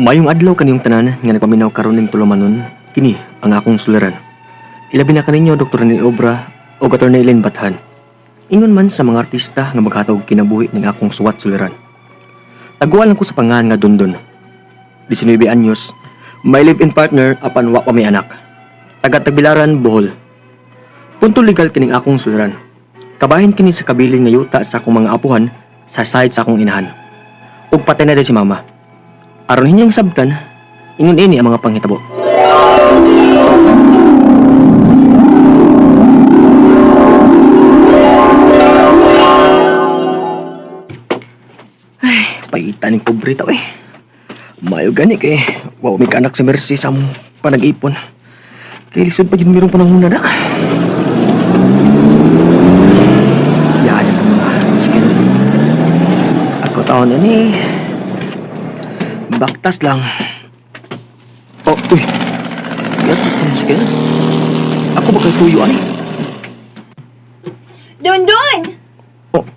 Mayong adlaw kaniyong tanan nga nagpaminaw karon ning tulumanon, kini ang akong suliran. Ilabi na kaninyo Dr. ni Obra o Dr. Ellen Bathan. Ingon man sa mga artista nga maghatag kinabuhi ning akong suwat suliran. Taguan lang ko sa pangan nga Dundon. 19 anyos, may live-in partner apan wa pa may anak. Taga Tagbilaran, Bohol. Punto legal kining akong suliran. Kabahin kini sa kabilin nga yuta sa akong mga apuhan sa side sa akong inahan. Ug patay na si mama. Aron hinyang sabtan, ingon ini ang mga panghitabo. Ay, paitan ng pobre tao eh. Mayo gani kay wow may kanak sa Mercy sa panag-ipon. Kay lisod pa yun mayroong panahon na yan sa mga skin. Ako taon na ni. Baktas lang. Oh, uy. Baktas na skin. Ako ba kay tuyo ani? Don Don! Oh,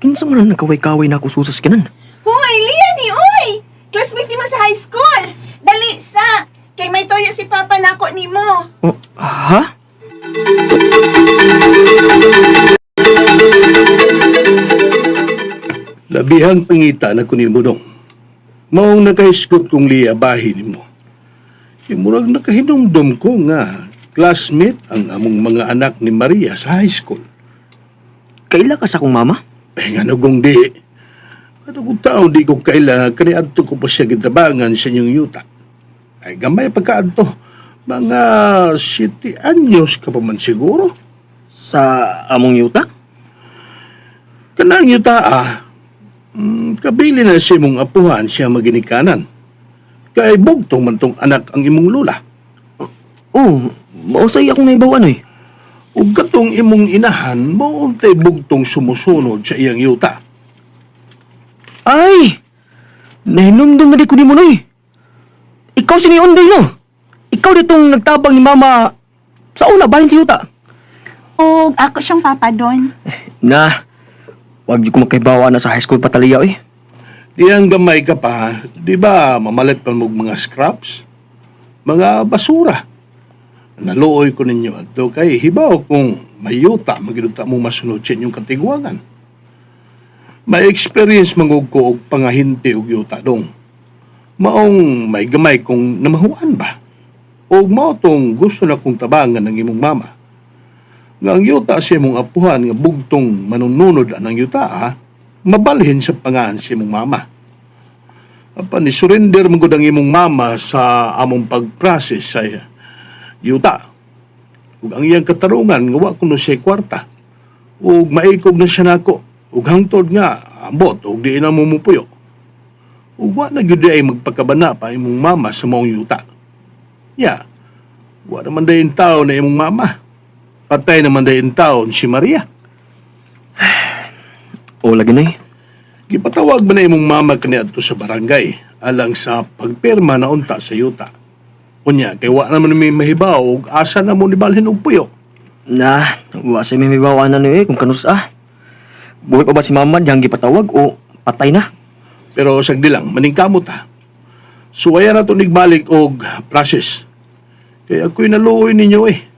kinsa man ang nakaway-kaway na ako susas kinan? Hoy, Lia ni Uy! Classmate ni mo sa high school! Dali sa! Kay may toyo si Papa nako ni mo. Oh, ha? Labihang pangita na kunin mo dong. Maong nakahiskot kong liya bahin mo. Imurag nakahinumdum ko nga classmate ang among mga anak ni Maria sa high school. Kaila ka sa akong mama? Eh nga nagong di. Ano kung taon di ko kaila, kaniadto ko pa siya gitabangan sa inyong yuta. Ay gamay pagkaadto. Mga city anyos ka pa man siguro. Sa among yuta? Kanang yuta ah, mm, kabili na si mong apuhan siya maginikanan. Kay bugtong man tong anak ang imong lula. Oh, mausay akong naibawan eh. Ug katong imong inahan, mauntay bugtong sumusunod sa iyang yuta. Ay! Nahinumdum na di ko ni mo noy. Ikaw si ni Unday no? Ikaw ditong nagtabang ni mama sa una bahin si Yuta. O, ako siyang Papa Don. Na, wag ko magkaibawa na sa high school pataliyaw eh. Di ang gamay ka pa, di ba mamalit pa mo mga scraps? Mga basura. Naluoy ko ninyo at do kay hibaw kung may yuta, maginuta mo masunod sa inyong katigwangan. May experience mangog ko og pangahinti og yuta dong. Maong may gamay kung namahuan ba? O mao tong gusto na kong tabangan ng imong mama. Nga ang yuta sa imong apuhan nga bugtong manununod ang yuta ha, mabalhin sa pangahan si imong mama. Apa ni surrender man gud ang imong mama sa among pag-process sa yuta. Ug ang iyang katarungan nga wa kuno siya kwarta. Ug maikog na siya nako. Ug hangtod nga ambot ug di na mo mupuyo. Ug wa na gyud ay magpakabana pa imong mama sa maong yuta. Ya. Wa naman dayon tao na imong mama. Patay naman dayon taon si Maria. O lagi na eh. Gipatawag man na imong mama kaniadto sa barangay alang sa pagpirma na unta sa yuta. Unya, kay wa naman may mahibaw ug asa na mo nibalhin og puyo. Na, wa sa may mibawa na eh kung kanus ah. Buhay pa ba si mama diyang gipatawag o patay na? Pero sagdi lang, maningkamot ha. Suwaya na to nigbalik og process. Kaya ako'y naluoy ninyo eh.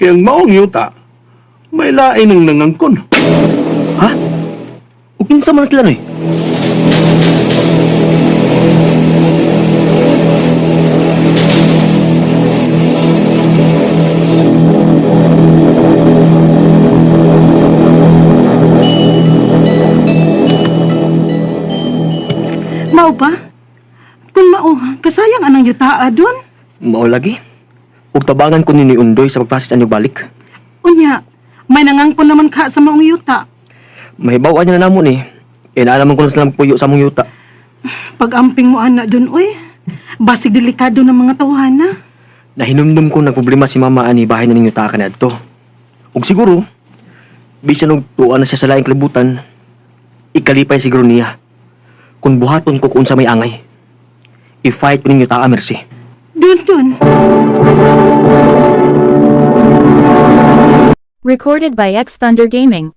Kaya ang maong yuta, may lain ng nangangkon. Ha? O kinsa man sila no eh? Mao ba? Kung mao, kasayang anang yutaa doon. Mao lagi. Ug tabangan ko ni ni Undoy sa pagpasit anyog balik. Unya, may nangangkon naman ka sa maong yuta. Mahibaw niya na namon eh. E naalaman ko na silang puyo sa among yuta. Pag-amping mo ana doon, uy. Basig delikado ng mga tawhana. Nahinumdum ko nagproblema si mama ani bahay na ninyo taka na adto. Ug siguro, bisan og tuwa na siya sa laing kalibutan, ikalipay siguro niya. Kung buhaton ko kung sa may angay. I-fight ko ninyo taka, Mercy. Doon, doon. Recorded by X Thunder Gaming.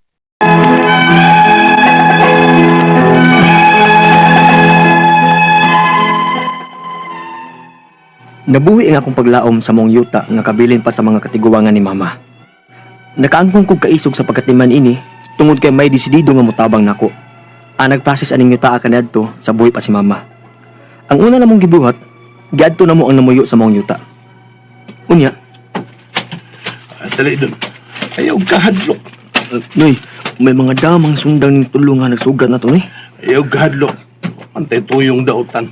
Nabuhi ang akong paglaom sa mong yuta nga kabilin pa sa mga katiguangan ni mama. Nakaangkong kog kaisog sa pagkatiman ini tungod kay may desidido nga mutabang nako. Ang nagpasis aning yuta kanadto sa buhi pa si mama. Ang una namong gibuhat, giadto namo ang namuyo sa mong yuta. Unya, Ah, dali doon. Ayaw kahadlok. uh, Noy, may mga damang sundang ning tulong nga nagsugat na to ni. Ayaw kahadlok. Antay tuyong dautan.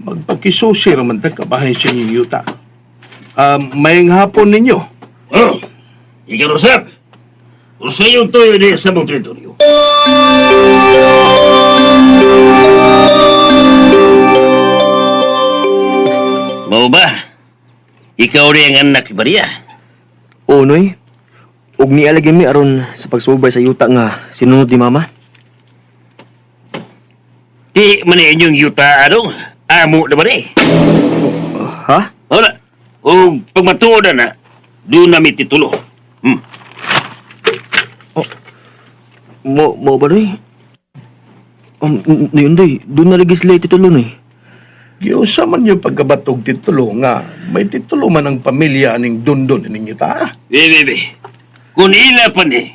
Magpakisusi raman ta kabahay sa inyong yuta. Um, may hapon ninyo. Oh, ikaw usap. Usa yung toyo di sa mong teritoryo. Mau ba? Ikaw rin ang anak Maria. O Noy, ug ni alagin mi aron sa pagsubay sa yuta nga sinunod ni mama. Di man inyong yuta ano? Amo na ba ni? Ha? Ora, o pagmatuodan na, doon namin titulo. Hmm. Mo mo ba Noy? Um, yun doy, doon na legislate ito Noy. Giusa man yung pagkabatog titulo nga may titulo man ang pamilya aning dundon ining yuta. Bebe, bebe. Kung ila pa ni,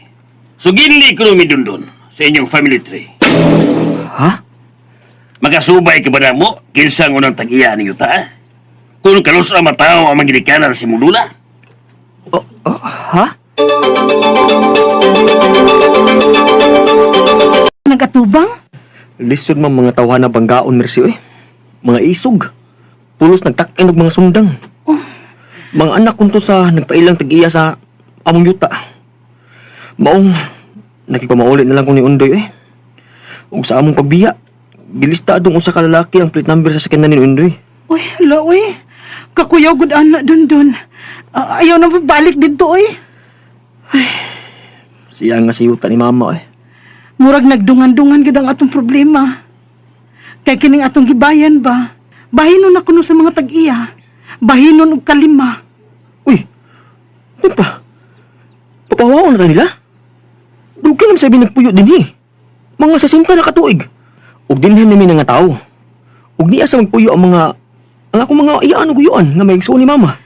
suginli ko dundon sa inyong family tree. Ha? Makasubay ka ba na mo, kinsang unang tag-iya ninyo ta? Kung kalos ang matao ang magirikanan si Mulula? Oh, oh, ha? Nagatubang? Lisod man mga tawhan na banggaon mersi eh. Mga isog. Pulos nagtakin og mga sundang. Mga anak kunto sa nagpailang tag-iya sa among yuta. Maong nakipamaulit na lang ko ni Undoy eh. Ug sa among pagbiya, gilista adong usa ka lalaki ang plate number sa sakyanan ni Undoy. Uy, hala, uy. Kakuyaw gud anak dun dun. Ah, ayaw na balik dito, uy. Siya nga si yuta ni mama eh. Murag nagdungan-dungan gid ang atong problema. Kay kining atong gibayan ba? Bahinon na kuno sa mga tag-iya. Bahinon og kalima. Uy! Di pa? Papawaw na nila? Dugi naman sabi nagpuyo din eh. Mga sasinta na katuig. Ug dinhin namin nga tao. Ug niya sa magpuyo ang mga ang akong mga iyaan ug guyuan nga may ni mama.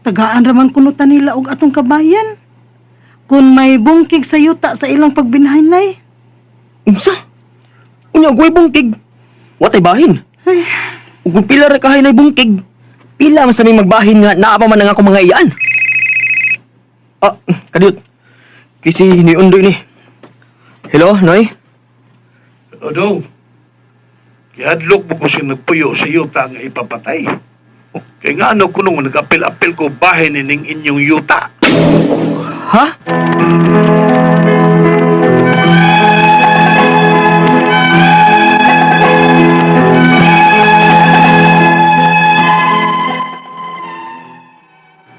Tagaan raman kuno ta nila og atong kabayan. Kung may bungkig sa yuta sa ilang pagbinahinay. Unsa? Unya ug way bungkig. Watay bahin. Ay, Ug kung pila ra kahay na bungkig, pila man sa may magbahin nga naa pa man ang akong mga iyaan. Ah, kadiyot. Kisi ni Undoy ni. Hello, Noy? Odo. Kihadlok mo ko siya nagpuyo sa yuta nga ipapatay. Kaya nga ano ko nung nag-apil-apil ko bahay nining inyong yuta. Ha?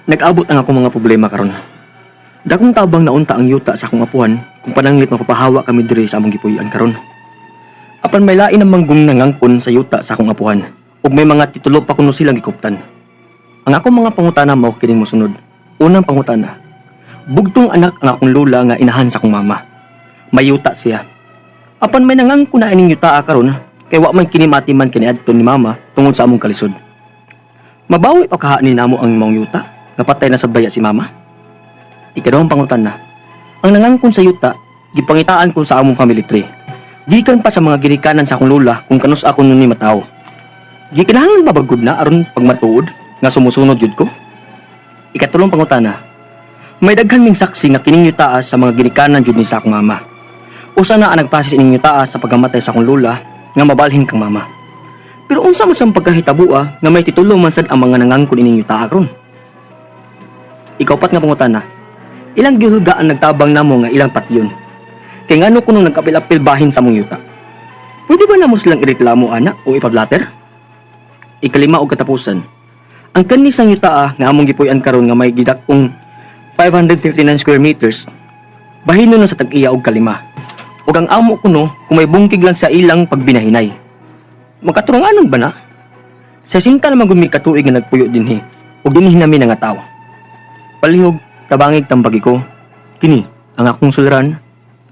Nag-abot ang akong mga problema karon. Dakong tabang naunta ang yuta sa akong apuhan kung pananglit mapapahawa kami diri sa among gipuy-an karon. Apan may lain ang manggong nangangkon sa yuta sa akong apuhan ug may mga titulo pa kuno silang gikuptan. Ang akong mga pangutana mao kining mosunod. Unang pangutana, Bugtong anak ang akong lola nga inahan sa akong mama. Mayuta siya. Apan may nangang kuna ining yuta karon kay wa man kini matiman kini adto ni mama tungod sa among kalisod. Mabawi pa kaha ni namo ang imong yuta nga patay na sa baya si mama. Ikadawang pangutan na. Ang nangangkon sa yuta gipangitaan ko sa among family tree. Gikan pa sa mga girikanan sa akong lola kung kanus ako nun ni mataw. Gikinahanglan ba bagod na aron pagmatuod nga sumusunod jud ko? Ikatulong pangutana. May daghan ming saksi nga kining taas sa mga ginikanan jud ni sa akong mama. Usa na ang nagpasis ining taas sa pagkamatay sa akong lola nga mabalhin kang mama. Pero unsa man sa pagkahitabo nga may titulo man sad ang mga nangangkon ining yuta karon? Ikaw pat nga pangutana. Ilang gihulga ang nagtabang namo nga ilang patyon. Kay ngano kuno nagkapil-apil bahin sa mong yuta? Pwede ba namo silang ireklamo ana o ipablatter? Ikalima og katapusan. Ang kanisang yuta nga among gipuy-an karon nga may gidakong 559 square meters, bahino na sa tag-iya og kalima. Ug ang amo kuno kung may bungkig lang sa ilang pagbinahinay. Magkaturanganon ba na? Sa sinta naman gumi katuig nga nagpuyo dinhi ug dinhi nami nga tawo. Palihog tabangig tambagi ko. Kini ang akong suliran,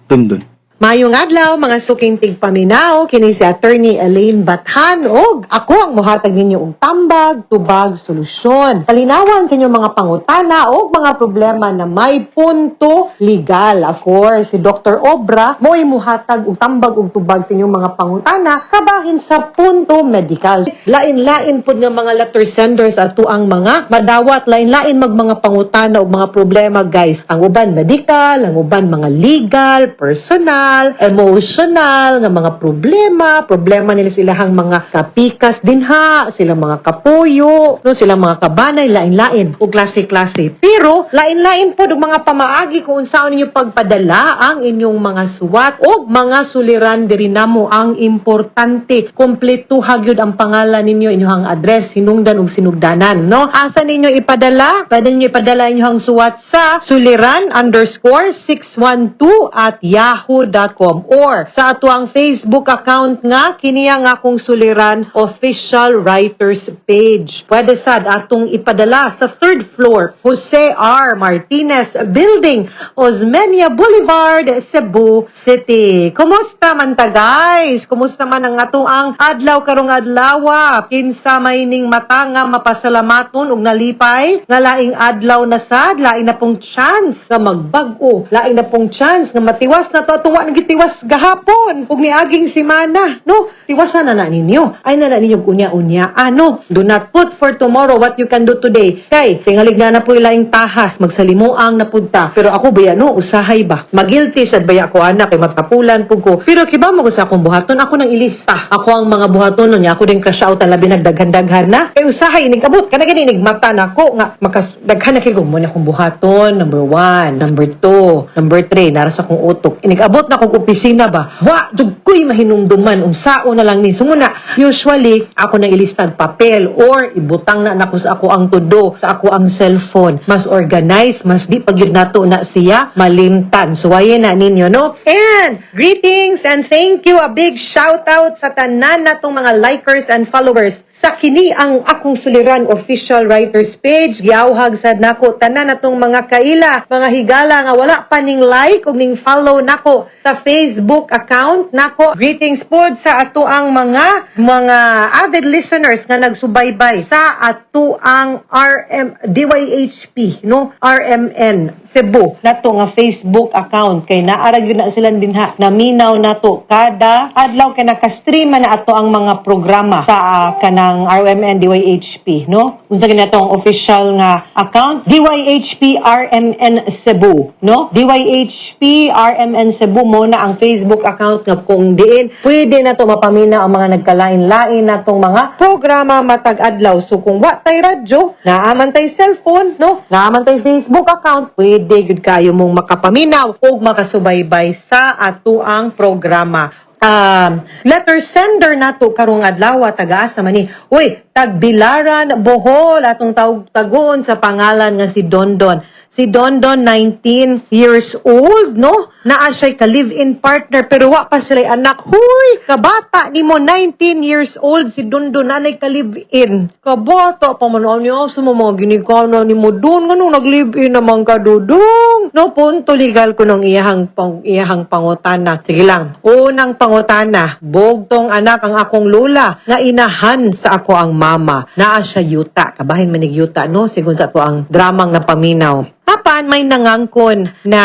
Dundun. Mayong adlaw mga suking tigpaminaw kini si attorney Elaine Bathan og ako ang mohatag ninyo og tambag, tubag, solusyon. Kalinawan sa inyong mga pangutana o mga problema na may punto legal. Of course, si Dr. Obra mo muhatag og tambag og tubag sa inyong mga pangutana kabahin sa punto medical. Lain-lain pud nga mga letter senders ato ang mga madawat lain-lain mag mga pangutana og mga problema guys. Ang uban medical, ang uban mga legal, personal, emotional nga mga problema, problema nila silahang mga kapikas dinha, silang mga kapuyo, no? Silang mga kabanay lain-lain. Ug klase-klase. Pero lain-lain po og mga pamaagi kung unsaon ninyo pagpadala ang inyong mga suwat o mga suliran. Diri namo ang importante. Kompleto hagyod ang pangalan ninyo inyong address hinungdan ug sinugdanan no? Asa ninyo ipadala? Pwede ninyo ipadala inyong suwat sa suliran underscore 612 at yahoo.com or sa ato ang Facebook account nga kiniya nga akong suliran official writers page. Pwede sad atong ipadala sa third floor Jose R. Martinez Building Osmeña Boulevard Cebu City. Kumusta man ta guys? Kumusta man ang ato ang adlaw karong adlaw kinsa may ning mata nga mapasalamaton og nalipay? Nga laing adlaw na sad laing na pong chance nga magbag-o. Laing na pong chance nga matiwas na to tuwa nagitiwas gahapon ug niaging simana no? Tiwasan na na ninyo. Ay na na ninyo unya-unya ano do not put for tomorrow what you can do today. Kay tingalig na na po ilaing tahas. Magsalimuang na punta pero ako baya no usahay ba? Magilty sad baya ko anak kay matapulan pug ko. Pero kiba mo sa akong buhaton? Ako nang ilista ako ang mga buhaton niya. Ako din crush out labi nagdaghan-daghan na. Kay usahay inig abot kana gani inig mata nako nga makas daghan na kay mo na akong buhaton. Number one. Number two. Number three. Nara sa akong utok. Inig abot na akong opisina ba? Wa jud ko'y mahinumduman. Unsao na lang ni sumuna. Usually ako nang ilistag papel or ibutang na nako sa ako ang tudo sa ako ang cellphone. Mas organized mas di pagyud nato na siya malimtan. So ayan na ninyo no? And greetings and thank you. A big shout out sa tanan natong mga likers and followers. Sa kini ang akong suliran official writers page giawhag sad nako tanan natong mga kaila. Mga higala nga wala pa ning like ug ning follow nako sa Facebook account. Nako greetings pod sa ato ang mga mga avid listeners nga nagsubaybay sa ato ang RM DYHP no? RMN Cebu. Nato nga Facebook account. Kay naara gyud na sila dinha. Naminaw nato kada adlaw kay nakastream na ato ang mga programa sa ah, kanang RMN DYHP no? Unsa gani atong official nga account? DYHP RMN Cebu no? DYHP RMN Cebu mo na ang Facebook account nga kung diin pwede na to mapamina ang mga nagkalain-lain natong mga programa matag adlaw so kung wa tay radyo naaman tay cellphone no? Naaman tay Facebook account pwede gud kayo mong makapaminaw ug makasubaybay sa ato ang programa. Um, letter sender nato karong adlaw taga-asa man ni. Uy tagbilaran bohol atong tawag tagon sa pangalan nga si Dondon si Dondon 19 years old no? Naa siya ka live-in partner pero wa pa sila anak. Huy kabata ni mo 19 years old si Dondon nanay ka live-in kabata pa man niya sa mga ginikaw ni mo doon nga nung nag-live-in naman ka dudong no punto legal ko nung iyahang pang iyahang pangutana. Sige lang. Unang pangutana bogtong anak ang akong lola nga inahan sa ako ang mama. Naa siya yuta. Kabahin manig yuta no? Sigon sa to ang dramang napaminaw Apan may nangangkon na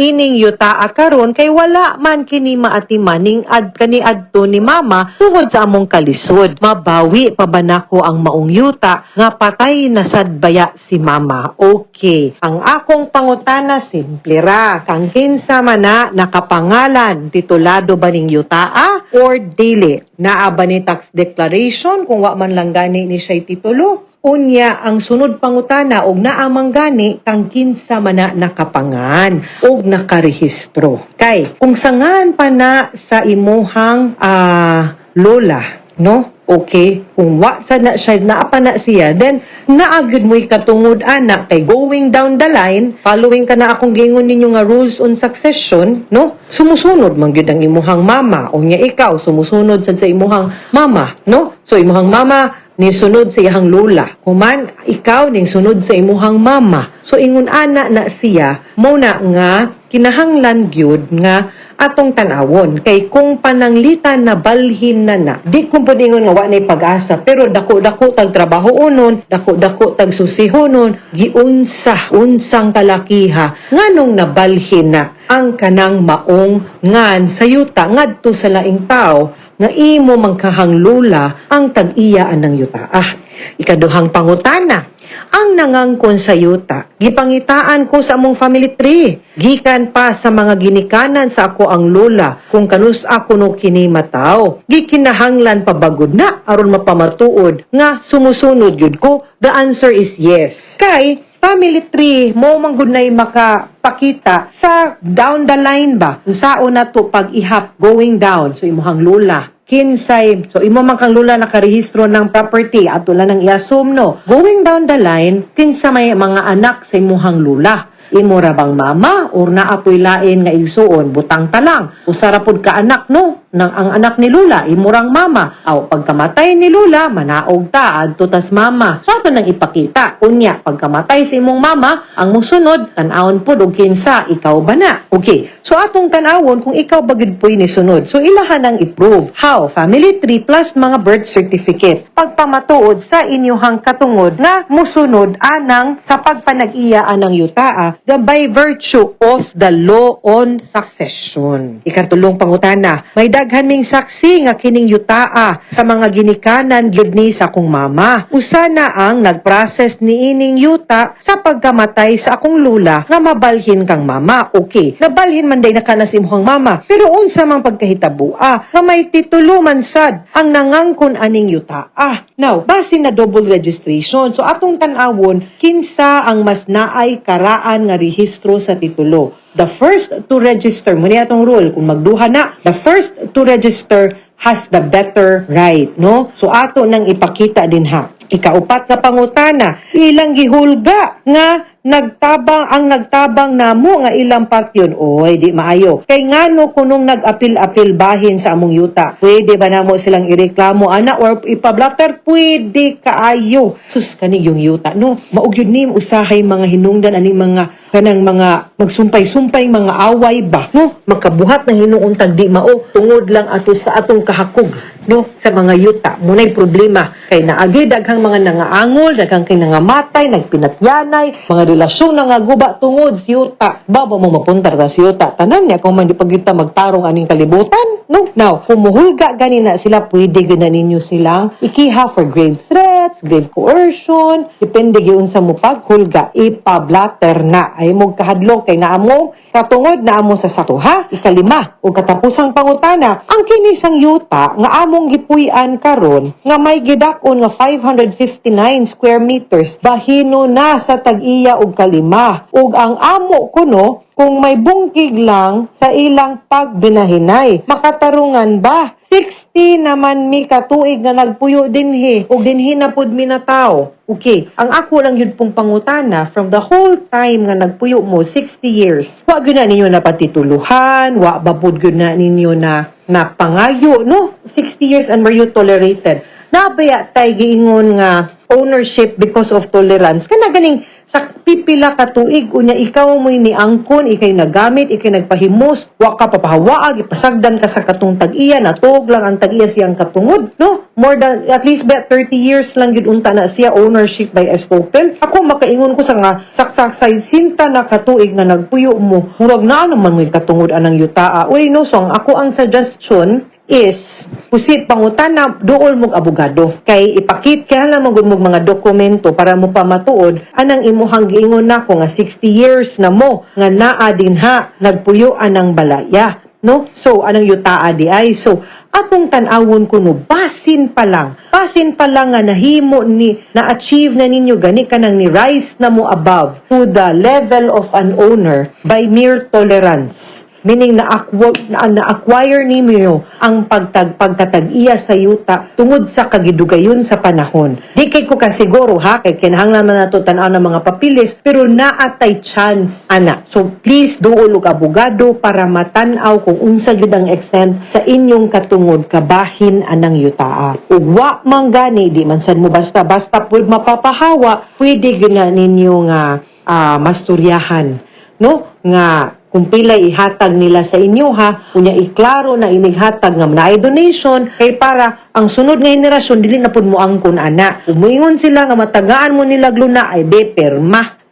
ining yuta karon kay wala man kini maatiman ning ad kani adto ni mama tungod sa among kalisod. Mabawi pa ba nako ang maong yuta nga patay na sad baya si mama. Okay. Ang akong pangutana simple ra. Kang kinsa man na nakapangalan titulado ba ning yuta or dili? Naa ba ni tax declaration kung wa man lang gani ni siya titulo? Unya ang sunod pangutana og naamang gani kang kinsa man na nakapangan og nakarehistro. Kay kung sangan pa na sa imuhang ah, lola, no? Okay, kung wa sa na siya naapa na siya, then naagid mo katungod ana kay going down the line, following ka na akong gingon ninyo nga rules on succession, no? Sumusunod man gyud ang imuhang mama o nya ikaw sumusunod sa imuhang mama, no? So imuhang mama ni sunod sa iyang lola. Kuman, ikaw ning sunod sa imuhang mama. So ingon ana na siya, mo na nga kinahanglan gyud nga atong tanawon kay kung pananglitan na balhin na na di ko pud ingon nga wa pag-asa pero dako-dako tag trabaho unon dako-dako tag susihonon giunsa unsang kalakiha nganong nabalhin na ang kanang maong ngan sa yuta ngadto sa laing tao nga imo mangkahanglula ang tag-iya anang yuta ah ikaduhang pangutana ang nangangkon sa yuta, gipangitaan ko sa among family tree. Gikan pa sa mga ginikanan sa ako ang lola, kung kanus ako no kini mataw. Gikinahanglan pa bagod na, aron mapamatuod, nga sumusunod yun ko. The answer is yes. Kay, family tree, mo manggod na makapakita sa down the line ba? Kung sao na to pag ihap going down, so imuhang lola, kinsay, so imo man kang lula nakarehistro ng property at tula ng i-assume no. Going down the line, kinsa may mga anak sa imuhang lula. Imo ra bang mama or naapoy lain nga igsuon butang talang. Usara pud ka anak no nang ang anak ni Lula imurang mama. Aw pagkamatay ni Lula manaog ta adto mama. So ato nang ipakita unya pagkamatay sa imong mama ang musunod tan-awon pud og kinsa ikaw ba na. Okay. So atong tan-awon kung ikaw bagid poy ni sunod. So ilahan ang i-prove. How? Family tree plus mga birth certificate. Pagpamatuod sa inyuhang katungod nga musunod anang sa pagpanag-iya anang yutaa the by virtue of the law on succession. Ikatulong pangutana, may daghan ming saksi nga kining yutaa sa mga ginikanan gyud ni sa akong mama. Usa na ang nagprocess ni ining yuta sa pagkamatay sa akong lula nga mabalhin kang mama. Okay, nabalhin man day na kana si imong mama. Pero unsa mang pagkahitabua nga may titulo man sad ang nangangkon aning yutaa. Now, base na double registration. So atong tan-awon kinsa ang mas naay karaan nga rehistro sa titulo. The first to register, muna atong rule, kung magduha na, the first to register has the better right, no? So ato nang ipakita din ha. Ikaupat nga pangutana, ilang gihulga nga nagtabang ang nagtabang namo nga ilang patyon oy di maayo. Kay ngano kunong nag-apil-apil bahin sa among yuta? Pwede ba namo silang ireklamo ana or ipablatter? Pwede kaayo. Sus kani yung yuta no? Maugyud ni usahay mga hinungdan aning mga kanang mga magsumpay-sumpay mga away ba no? Makabuhat ng hinuuntag di mao. Tungod lang ato sa atong kahakog no sa mga yuta. Munay problema kay naagi daghang mga nangaangol daghang kay nangamatay nagpinatyanay mga relasyon nga guba tungod sa yuta. Baba mo mapunta ta sa yuta. Tanan niya kung man di pagita magtarong aning kalibutan no? Now kung muhulga gani na sila pwede gina ninyo silang ikiha for grave threats grave coercion. Depende gyud sa mo paghulga ipablatter na. Ay mo kahadlok kay naamo katungod na amo sa sato ha? Ikalima ug katapusang pangutana ang kinisang yuta nga among gipuy-an karon nga may gidakon nga 559 square meters. Bahino na sa tag-iya ug kalima. Ug ang amo kuno kung may bungkig lang sa ilang pagbinahinay. Makatarungan ba? 60 naman mi katuig nga nagpuyo dinhi ug dinhi na pud mi na tao. Okay, ang ako lang yun pong pangutana from the whole time nga nagpuyo mo 60 years. Wa gyud na ninyo na patituluhan, wa ba pud gyud na ninyo na na pangayo no 60 years and were you tolerated. Nabaya tay giingon nga ownership because of tolerance. Kana ganing sa pipila ka tuig unya ikaw mo'y niangkon ikay nagamit ikay nagpahimos wa ka papahawaag ipasagdan ka sa katong tag-iya natog lang ang tag-iya siyang katungod no? More than at least ba 30 years lang gid unta na siya ownership by Escopel ako makaingon ko sa nga saksak sa sinta na katuig nga nagpuyo mo. Murag na naman mo'y katungod anang yutaa? Uy no so ang ako ang suggestion is pusit pangutan na dool mong abogado. Kay ipakit kaya lang magud mong mga dokumento para mo pa matuod anang imuhang giingon nako nga 60 years na mo nga naa din ha nagpuyo anang balaya no? So anang yutaa di ay. So atong tan-awon kuno basin pa lang. Basin pa lang nga nahimo ni na-achieve na ninyo gani kanang ni rise na mo above to the level of an owner by mere tolerance meaning na-acquire, na, ninyo ang pagtag, pagtatag-iya sa yuta tungod sa kagidugayon sa panahon. Di kay ko kasiguro ha, kay kinahanglan man nato tanaw ng mga papilis, pero naatay chance, ana. So please, duol og abogado para matanaw kung unsa gyud ang extent sa inyong katungod kabahin anang yutaa. Ug wa man gani, di man sad mo basta-basta pud mapapahawa, pwede gyud ninyo nga ah, masturyahan no nga kung pilay ihatag nila sa inyo ha, kunya iklaro na inighatag nga na donation kay para ang sunod nga henerasyon dili na pud mo angkon ana. Umuingon sila nga matagaan mo nila gluna ay be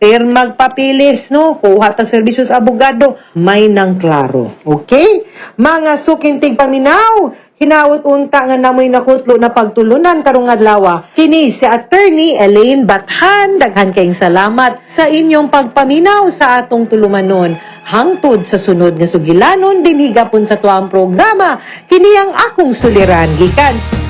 Per magpapilis, no? Kuha ta serbisyo sa abogado, may nang klaro. Okay? Mga sukintig paminaw, hinawot unta nga namoy nakutlo na pagtulunan karong adlaw. Kini si Attorney Elaine Bathan, daghan kayong salamat sa inyong pagpaminaw sa atong tulumanon. Hangtod sa sunod nga sugilanon din higapon sa tuang programa, kini ang akong suliran gikan